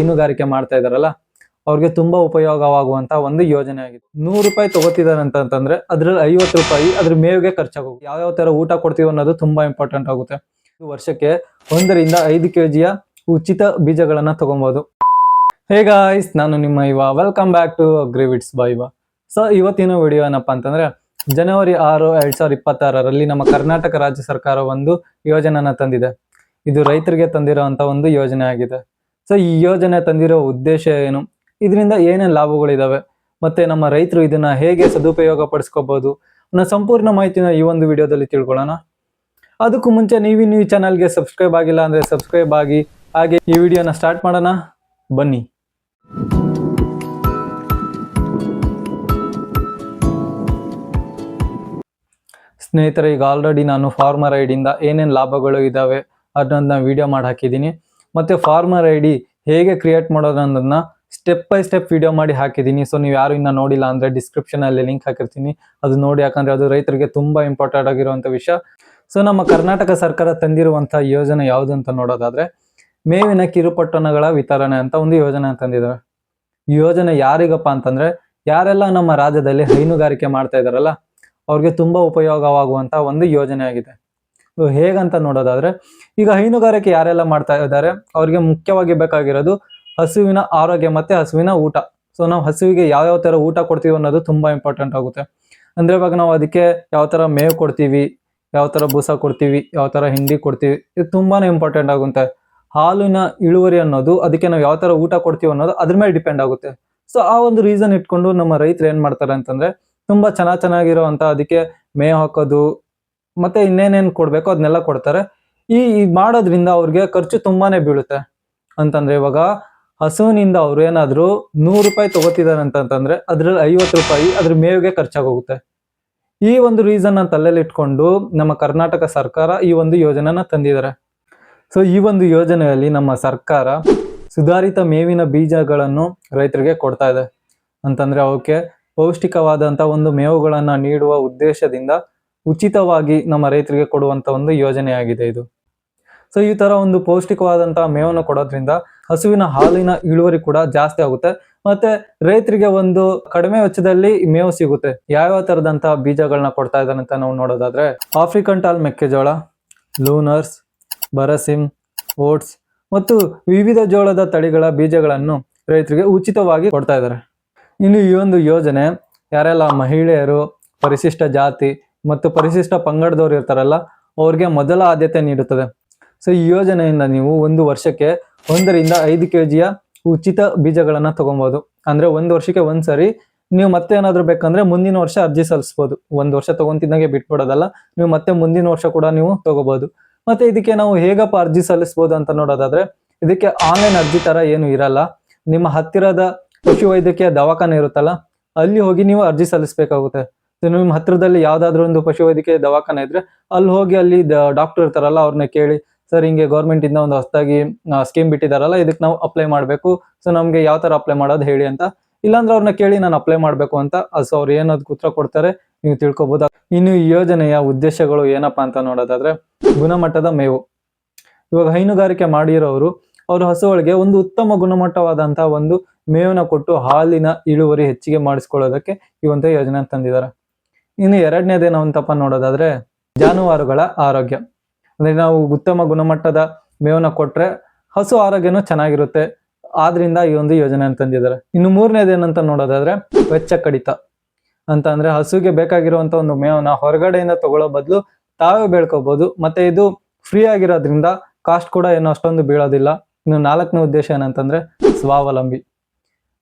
ಹೈನುಗಾರಿಕೆ ಮಾಡ್ತಾ ಇದಾರಲ್ಲ, ಅವ್ರಿಗೆ ತುಂಬಾ ಉಪಯೋಗವಾಗುವಂತ ಒಂದು ಯೋಜನೆ ಆಗಿದೆ ನೂರು ರೂಪಾಯಿ ತಗೋತಿದಾರೆ ಅಂತಂದ್ರೆ ಅದ್ರಲ್ಲಿ ಐವತ್ತು ರೂಪಾಯಿ ಅದ್ರ ಮೇವಿಗೆ ಖರ್ಚಾಗುತ್ತೆ ಯಾವ ಯಾವ ತರ ಊಟ ಕೊಡ್ತೀವಿ ಅನ್ನೋದು ತುಂಬಾ ಇಂಪಾರ್ಟೆಂಟ್ ಆಗುತ್ತೆ. ವರ್ಷಕ್ಕೆ ಒಂದರಿಂದ ಐದು ಕೆಜಿಯ ಉಚಿತ ಬೀಜಗಳನ್ನ ತಗೊಬಹುದು ಹೇಗ ಗಾಯ್ಸ್ ನಾನು ನಿಮ್ಮ ಇವ. ವೆಲ್ಕಮ್ ಬ್ಯಾಕ್ ಟು ಅಗ್ರಿವಿಟ್ಸ್ ಬಾ ಇವ. ಸೊ ಇವತ್ತಿನ ವಿಡಿಯೋ ಏನಪ್ಪಾ ಅಂತಂದ್ರೆ ಜನವರಿ ಆರು ಎರಡ್ ಸಾವಿರದ ಇಪ್ಪತ್ತಾರರಲ್ಲಿ ನಮ್ಮ ಕರ್ನಾಟಕ ರಾಜ್ಯ ಸರ್ಕಾರ ಒಂದು ಯೋಜನೆನ ತಂದಿದೆ. ಇದು ರೈತರಿಗೆ ತಂದಿರುವಂತ ಒಂದು ಯೋಜನೆ ಆಗಿದೆ. ಸೊ ಈ ಯೋಜನೆ ತಂದಿರೋ ಉದ್ದೇಶ ಏನು? ಇದರಿಂದ ಏನೇನು ಲಾಭಗಳಿದಾವೆ? ಮತ್ತೆ ನಮ್ಮ ರೈತರು ಇದನ್ನ ಹೇಗೆ ಸದುಪಯೋಗ ಪಡಿಸ್ಕೋಬಹುದು ಅನ್ನೋ ಸಂಪೂರ್ಣ ಮಾಹಿತಿನ ಈ ಒಂದು ವಿಡಿಯೋದಲ್ಲಿ ತಿಳ್ಕೊಳ್ಳೋಣ. ಅದಕ್ಕೂ ಮುಂಚೆ ನೀವಿನ್ನು ಈ ಚಾನಲ್ಗೆ ಸಬ್ಸ್ಕ್ರೈಬ್ ಆಗಿಲ್ಲ ಅಂದ್ರೆ ಸಬ್ಸ್ಕ್ರೈಬ್ ಆಗಿ, ಹಾಗೆ ಈ ವಿಡಿಯೋನ ಸ್ಟಾರ್ಟ್ ಮಾಡೋಣ. ಬನ್ನಿ. ಸ್ನೇಹಿತರೆ, ಈಗ ಆಲ್ರೆಡಿ ನಾನು ಫಾರ್ಮರ್ ಐಡಿಯಿಂದ ಏನೇನು ಲಾಭಗಳು ಇದಾವೆ ಅದನ್ನ ವಿಡಿಯೋ ಮಾಡಿ ಹಾಕಿದ್ದೀನಿ. ಮತ್ತೆ ಫಾರ್ಮರ್ ಐಡಿ ಹೇಗೆ ಕ್ರಿಯೇಟ್ ಮಾಡೋದು ಅನ್ನೋದನ್ನ ಸ್ಟೆಪ್ ಬೈ ಸ್ಟೆಪ್ ವಿಡಿಯೋ ಮಾಡಿ ಹಾಕಿದ್ದೀನಿ. ಸೊ ನೀವು ಯಾರು ಇನ್ನೂ ನೋಡಿಲ್ಲ ಅಂದ್ರೆ ಡಿಸ್ಕ್ರಿಪ್ಷನಲ್ಲಿ ಲಿಂಕ್ ಹಾಕಿರ್ತೀನಿ. ಅದು ನೋಡಿ, ಯಾಕಂದ್ರೆ ಅದು ರೈತರಿಗೆ ತುಂಬಾ ಇಂಪಾರ್ಟೆಂಟ್ ಆಗಿರುವಂಥ ವಿಷಯ. ಸೊ ನಮ್ಮ ಕರ್ನಾಟಕ ಸರ್ಕಾರ ತಂದಿರುವಂಥ ಯೋಜನೆ ಯಾವುದು ಅಂತ ನೋಡೋದಾದ್ರೆ, ಮೇವಿನ ಕಿರುಪಟ್ಟಣಗಳ ವಿತರಣೆ ಅಂತ ಒಂದು ಯೋಜನೆ ತಂದಿದ್ದಾರೆ. ಯೋಜನೆ ಯಾರಿಗಪ್ಪ ಅಂತಂದರೆ, ಯಾರೆಲ್ಲ ನಮ್ಮ ರಾಜ್ಯದಲ್ಲಿ ಹೈನುಗಾರಿಕೆ ಮಾಡ್ತಾ ಇದ್ದಾರಲ್ಲ, ಅವ್ರಿಗೆ ತುಂಬ ಉಪಯೋಗವಾಗುವಂಥ ಒಂದು ಯೋಜನೆ ಆಗಿದೆ. ಹೇಗಂತ ನೋಡೋದಾದ್ರೆ, ಈಗ ಹೈನುಗಾರಿಕೆ ಯಾರೆಲ್ಲ ಮಾಡ್ತಾ ಇದ್ದಾರೆ, ಅವ್ರಿಗೆ ಮುಖ್ಯವಾಗಿ ಬೇಕಾಗಿರೋದು ಹಸುವಿನ ಆರೋಗ್ಯ ಮತ್ತೆ ಹಸುವಿನ ಊಟ. ಸೊ ನಾವು ಹಸುವಿಗೆ ಯಾವ ತರ ಊಟ ಕೊಡ್ತೀವಿ ಅನ್ನೋದು ತುಂಬಾ ಇಂಪಾರ್ಟೆಂಟ್ ಆಗುತ್ತೆ. ಅಂದ್ರೆ ಇವಾಗ ನಾವು ಅದಕ್ಕೆ ಯಾವ ತರ ಮೇವು ಕೊಡ್ತೀವಿ, ಯಾವ ತರ ಬೂಸ ಕೊಡ್ತೀವಿ, ಯಾವ ತರ ಹಿಂಡಿ ಕೊಡ್ತೀವಿ, ಇದು ತುಂಬಾನೇ ಇಂಪಾರ್ಟೆಂಟ್ ಆಗುತ್ತೆ. ಹಾಲಿನ ಇಳುವರಿ ಅನ್ನೋದು, ಅದಕ್ಕೆ ನಾವು ಯಾವ ತರ ಊಟ ಕೊಡ್ತೀವಿ ಅನ್ನೋದು ಅದ್ರ ಮೇಲೆ ಡಿಪೆಂಡ್ ಆಗುತ್ತೆ. ಸೊ ಆ ಒಂದು ರೀಸನ್ ಇಟ್ಕೊಂಡು ನಮ್ಮ ರೈತರು ಏನ್ ಮಾಡ್ತಾರೆ ಅಂತಂದ್ರೆ, ತುಂಬಾ ಚೆನ್ನಾಗ್ ಚೆನ್ನಾಗಿರುವಂತ ಅದಕ್ಕೆ ಮೇವು ಹಾಕೋದು ಮತ್ತೆ ಇನ್ನೇನೇನು ಕೊಡಬೇಕೋ ಅದನ್ನೆಲ್ಲ ಕೊಡ್ತಾರೆ. ಈ ಮಾಡೋದ್ರಿಂದ ಅವ್ರಿಗೆ ಖರ್ಚು ತುಂಬಾನೇ ಬೀಳುತ್ತೆ. ಅಂತಂದ್ರೆ ಇವಾಗ ಹಸುವಿನಿಂದ ಅವ್ರು ಏನಾದ್ರು ನೂರು ರೂಪಾಯಿ ತಗೋತಿದಾರೆ ಅಂತಂತಂದ್ರೆ ಅದ್ರಲ್ಲಿ ಐವತ್ತು ರೂಪಾಯಿ ಅದ್ರ ಮೇವಿಗೆ ಖರ್ಚಾಗೋಗುತ್ತೆ. ಈ ಒಂದು ರೀಸನ್ ಅನ್ನ ತಲೆಯಲ್ಲಿ ಇಟ್ಕೊಂಡು ನಮ್ಮ ಕರ್ನಾಟಕ ಸರ್ಕಾರ ಈ ಒಂದು ಯೋಜನೆನ ತಂದಿದ್ದಾರೆ. ಸೊ ಈ ಒಂದು ಯೋಜನೆಯಲ್ಲಿ ನಮ್ಮ ಸರ್ಕಾರ ಸುಧಾರಿತ ಮೇವಿನ ಬೀಜಗಳನ್ನು ರೈತರಿಗೆ ಕೊಡ್ತಾ ಇದೆ. ಅಂತಂದ್ರೆ ಅವಕ್ಕೆ ಪೌಷ್ಟಿಕವಾದಂಥ ಒಂದು ಮೇವುಗಳನ್ನು ನೀಡುವ ಉದ್ದೇಶದಿಂದ ಉಚಿತವಾಗಿ ನಮ್ಮ ರೈತರಿಗೆ ಕೊಡುವಂತ ಒಂದು ಯೋಜನೆ ಆಗಿದೆ ಇದು. ಸೊ ಈ ತರ ಒಂದು ಪೌಷ್ಟಿಕವಾದಂತಹ ಮೇವನ್ನು ಕೊಡೋದ್ರಿಂದ ಹಸುವಿನ ಹಾಲಿನ ಇಳುವರಿ ಕೂಡ ಜಾಸ್ತಿ ಆಗುತ್ತೆ. ಮತ್ತೆ ರೈತರಿಗೆ ಒಂದು ಕಡಿಮೆ ವೆಚ್ಚದಲ್ಲಿ ಮೇವು ಸಿಗುತ್ತೆ. ಯಾವ ಯಾವ ತರದಂತಹ ಬೀಜಗಳನ್ನ ಕೊಡ್ತಾ ಇದ್ದಾರೆ ಅಂತ ನಾವು ನೋಡೋದಾದ್ರೆ ಆಫ್ರಿಕನ್ ಟಾಲ್ ಮೆಕ್ಕೆಜೋಳ ಲೂನರ್ಸ್ ಬರಸಿಮ್ ಓಟ್ಸ್ ಮತ್ತು ವಿವಿಧ ಜೋಳದ ತಳಿಗಳ ಬೀಜಗಳನ್ನು ರೈತರಿಗೆ ಉಚಿತವಾಗಿ ಕೊಡ್ತಾ ಇದ್ದಾರೆ. ಇನ್ನು ಈ ಒಂದು ಯೋಜನೆ ಯಾರೆಲ್ಲ ಮಹಿಳೆಯರು, ಪರಿಶಿಷ್ಟ ಜಾತಿ ಮತ್ತು ಪರಿಶಿಷ್ಟ ಪಂಗಡದವ್ರು ಇರ್ತಾರಲ್ಲ, ಅವ್ರಿಗೆ ಮೊದಲ ಆದ್ಯತೆ ನೀಡುತ್ತದೆ. ಸೊ ಈ ಯೋಜನೆಯಿಂದ ನೀವು ಒಂದು ವರ್ಷಕ್ಕೆ ಒಂದರಿಂದ ಐದು ಕೆ ಜಿಯ ಉಚಿತ ಬೀಜಗಳನ್ನ ತಗೊಬಹುದು ಅಂದ್ರೆ ಒಂದು ವರ್ಷಕ್ಕೆ ಒಂದ್ಸರಿ ನೀವು ಮತ್ತೆ ಏನಾದ್ರು ಬೇಕಂದ್ರೆ ಮುಂದಿನ ವರ್ಷ ಅರ್ಜಿ ಸಲ್ಲಿಸಬಹುದು ಒಂದು ವರ್ಷ ತಗೊಂತಿದ್ದಂಗೆ ಬಿಟ್ಬಿಡೋದಲ್ಲ, ನೀವು ಮತ್ತೆ ಮುಂದಿನ ವರ್ಷ ಕೂಡ ನೀವು ತಗೋಬಹುದು ಮತ್ತೆ ಇದಕ್ಕೆ ನಾವು ಹೇಗಪ್ಪ ಅರ್ಜಿ ಸಲ್ಲಿಸಬಹುದು ಅಂತ ನೋಡೋದಾದ್ರೆ, ಇದಕ್ಕೆ ಆನ್ಲೈನ್ ಅರ್ಜಿ ತರ ಏನು ಇರಲ್ಲ. ನಿಮ್ಮ ಹತ್ತಿರದ ಪಶು ವೈದ್ಯಕೀಯ ದವಾಖಾನೆ ಇರುತ್ತಲ್ಲ, ಅಲ್ಲಿ ಹೋಗಿ ನೀವು ಅರ್ಜಿ ಸಲ್ಲಿಸಬೇಕಾಗುತ್ತೆ. ನಿಮ್ಮ ಹತ್ರದಲ್ಲಿ ಯಾವ್ದಾದ್ರು ಒಂದು ಪಶು ವೈದ್ಯಕೀಯ ದವಾಖಾನೆ ಇದ್ರೆ ಅಲ್ಲಿ ಹೋಗಿ ಅಲ್ಲಿ ಡಾಕ್ಟರ್ ಇರ್ತಾರಲ್ಲ ಅವ್ರನ್ನ ಕೇಳಿ, ಸರ್, ಹಿಂಗೆ ಗೌರ್ಮೆಂಟ್ ಇಂದ ಒಂದು ಹೊಸದಾಗಿ ಸ್ಕೀಮ್ ಬಿಟ್ಟಿದಾರಲ್ಲ ಇದಕ್ಕೆ ನಾವು ಅಪ್ಲೈ ಮಾಡಬೇಕು. ಸೊ ನಮ್ಗೆ ಯಾವ ತರ ಅಪ್ಲೈ ಮಾಡೋದು ಹೇಳಿ ಅಂತ. ಇಲ್ಲಾಂದ್ರೆ ಅವ್ರನ್ನ ಕೇಳಿ ನಾನು ಅಪ್ಲೈ ಮಾಡಬೇಕು ಅಂತ. ಸೊ ಅವ್ರು ಏನದ್ ಉತ್ತರ ಕೊಡ್ತಾರೆ, ನೀವು ತಿಳ್ಕೊಬಹುದು ಇನ್ನು ಈ ಯೋಜನೆಯ ಉದ್ದೇಶಗಳು ಏನಪ್ಪಾ ಅಂತ ನೋಡೋದಾದ್ರೆ, ಗುಣಮಟ್ಟದ ಮೇವು. ಇವಾಗ ಹೈನುಗಾರಿಕೆ ಮಾಡಿರೋರು, ಅವ್ರ ಹಸುಗಳಿಗೆ ಒಂದು ಉತ್ತಮ ಗುಣಮಟ್ಟವಾದಂತಹ ಒಂದು ಮೇವನ್ನ ಕೊಟ್ಟು ಹಾಲಿನ ಇಳುವರಿ ಹೆಚ್ಚಿಗೆ ಮಾಡಿಸ್ಕೊಳ್ಳೋದಕ್ಕೆ ಈ ಒಂದು ಯೋಜನೆ ತಂದಿದ್ದಾರೆ. ಇನ್ನು ಎರಡನೇದೇನು ಅಂತಪ್ಪ ನೋಡೋದಾದ್ರೆ ಜಾನುವಾರುಗಳ ಆರೋಗ್ಯ. ಅಂದ್ರೆ ನಾವು ಉತ್ತಮ ಗುಣಮಟ್ಟದ ಮೇವನ್ನ ಕೊಟ್ರೆ ಹಸು ಆರೋಗ್ಯನೂ ಚೆನ್ನಾಗಿರುತ್ತೆ. ಆದ್ರಿಂದ ಈ ಒಂದು ಯೋಜನೆ ತಂದಿದ್ದಾರೆ. ಇನ್ನು ಮೂರನೇದೇನಂತ ನೋಡೋದಾದ್ರೆ ವೆಚ್ಚ ಕಡಿತ. ಅಂತ ಅಂದ್ರೆ ಹಸುಗೆ ಬೇಕಾಗಿರುವಂತ ಒಂದು ಮೇವನ್ನ ಹೊರಗಡೆಯಿಂದ ತಗೊಳ್ಳೋ ಬದಲು ತಾವೇ ಬೆಳ್ಕೋಬಹುದು ಮತ್ತೆ ಇದು ಫ್ರೀ ಆಗಿರೋದ್ರಿಂದ ಕಾಸ್ಟ್ ಕೂಡ ಏನು ಅಷ್ಟೊಂದು ಬೀಳೋದಿಲ್ಲ. ಇನ್ನು ನಾಲ್ಕನೇ ಉದ್ದೇಶ ಏನಂತಂದ್ರೆ ಸ್ವಾವಲಂಬಿ.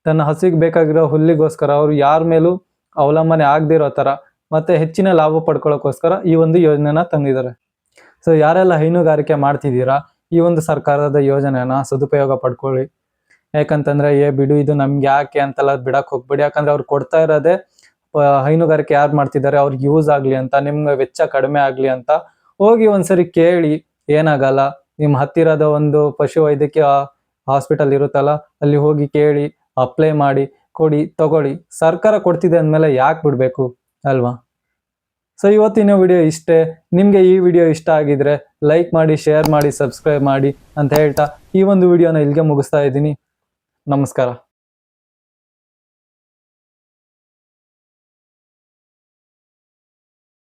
ತನ್ನ ಹಸುವಿಗೆ ಬೇಕಾಗಿರೋ ಹುಲ್ಲಿಗೋಸ್ಕರ ಅವರು ಯಾರ ಮೇಲೂ ಅವಲಂಬನೆ ಆಗದಿರೋ ತರ ಮತ್ತೆ ಹೆಚ್ಚಿನ ಲಾಭ ಪಡ್ಕೊಳ್ಳೋಕೋಸ್ಕರ ಈ ಒಂದು ಯೋಜನೆನ ತಂದಿದ್ದಾರೆ. ಸೊ ಯಾರೆಲ್ಲ ಹೈನುಗಾರಿಕೆ ಮಾಡ್ತಿದ್ದೀರಾ, ಈ ಒಂದು ಸರ್ಕಾರದ ಯೋಜನೆನ ಸದುಪಯೋಗ ಪಡ್ಕೊಳ್ಳಿ. ಯಾಕಂತಂದ್ರೆ, ಏ ಬಿಡು, ಇದು ನಮ್ಗೆ ಯಾಕೆ ಅಂತೆಲ್ಲ ಬಿಡಕ್ ಹೋಗ್ಬೇಡಿ. ಯಾಕಂದ್ರೆ ಅವ್ರು ಕೊಡ್ತಾ ಇರೋದೇ ಹೈನುಗಾರಿಕೆ ಯಾರು ಮಾಡ್ತಿದ್ದಾರೆ, ಅವ್ರಿಗೆ ಯೂಸ್ ಆಗ್ಲಿ ಅಂತ, ನಿಮ್ಗೆ ವೆಚ್ಚ ಕಡಿಮೆ ಆಗ್ಲಿ ಅಂತ ಹೋಗಿ ಒಂದ್ಸರಿ ಕೇಳಿ, ಏನಾಗಲ್ಲ. ನಿಮ್ ಹತ್ತಿರದ ಒಂದು ಪಶು ವೈದ್ಯಕೀಯ ಹಾಸ್ಪಿಟಲ್ ಇರುತ್ತಲ್ಲ, ಅಲ್ಲಿ ಹೋಗಿ ಕೇಳಿ ಅಪ್ಲೈ ಮಾಡಿ, ಕೊಡಿ, ತಗೊಳ್ಳಿ. ಸರ್ಕಾರ ಕೊಡ್ತಿದೆ ಅಂದ್ಮೇಲೆ ಯಾಕೆ ಬಿಡ್ಬೇಕು? ಅಲ್ವಾ? ಸೊ ಇವತ್ತಿನ ವಿಡಿಯೋ ಇಷ್ಟೇ. ನಿಮಗೆ ಈ ವಿಡಿಯೋ ಇಷ್ಟ ಆಗಿದ್ರೆ ಲೈಕ್ ಮಾಡಿ ಶೇರ್ ಮಾಡಿ ಸಬ್ಸ್ಕ್ರೈಬ್ ಮಾಡಿ ಅಂತ ಹೇಳ್ತಾ ಈ ಒಂದು ವಿಡಿಯೋನ ಇಲ್ಲಿಗೆ ಮುಗಿಸ್ತಾ ಇದ್ದೀನಿ. ನಮಸ್ಕಾರ.